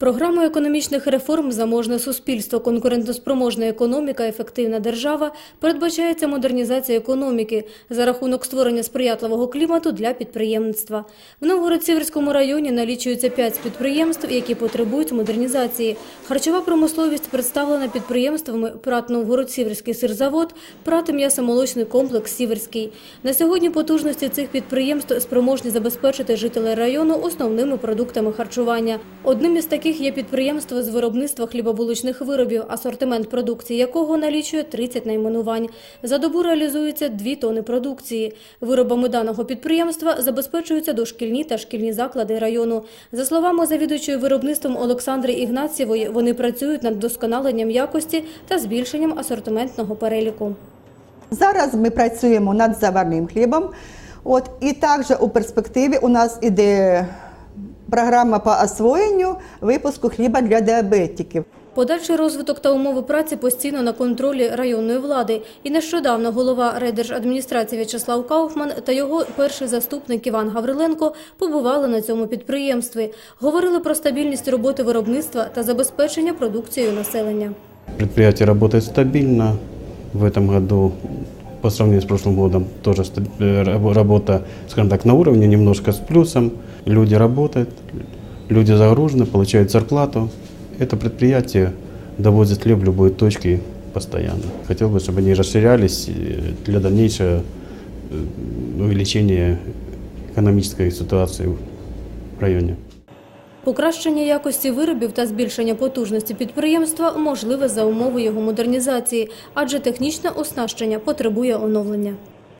Програмою економічних реформ Заможне суспільство, конкурентоспроможна економіка, ефективна держава передбачається модернізація економіки за рахунок створення сприятливого клімату для підприємництва. В Новгород-Сіверському районі налічується 5 підприємств, які потребують модернізації. Харчова промисловість представлена підприємствами ПРАТ Новгород-Сіверський сирзавод, ПРАТ м'ясомолочний комплекс Сіверський. На сьогодні потужності цих підприємств спроможні забезпечити жителей району основними продуктами харчування. Одним із таких є підприємство з виробництва хлібобулочних виробів, асортимент продукції якого налічує 30 найменувань. За добу реалізується 2 тони продукції. Виробами даного підприємства забезпечуються дошкільні та шкільні заклади району. За словами завідуючої виробництвом Олександри Ігнатьєвої, вони працюють над вдосконаленням якості та збільшенням асортиментного переліку. Зараз ми працюємо над заварним хлібом. От, і також у перспективі у нас іде програма по освоєнню випуску хліба для діабетиків. Подальший розвиток та умови праці постійно на контролі районної влади. І нещодавно голова райдержадміністрації В'ячеслав Кауфман та його перший заступник Іван Гавриленко побували на цьому підприємстві. Говорили про стабільність роботи виробництва та забезпечення продукцією населення. Предприятие работает стабильно. В этом году, по сравнению с прошлым годом, тоже э, раб- работа, скажем так, на уровне, немножко с плюсом. Люди работают, люди загружены, получают зарплату. Это предприятие довозит хлеб в любой точке постоянно. Хотел бы, чтобы они расширялись э, для дальнейшего э, увеличения экономической ситуации в районе. Покращення якості виробів та збільшення потужності підприємства можливе за умови його модернізації, адже технічне оснащення потребує оновлення.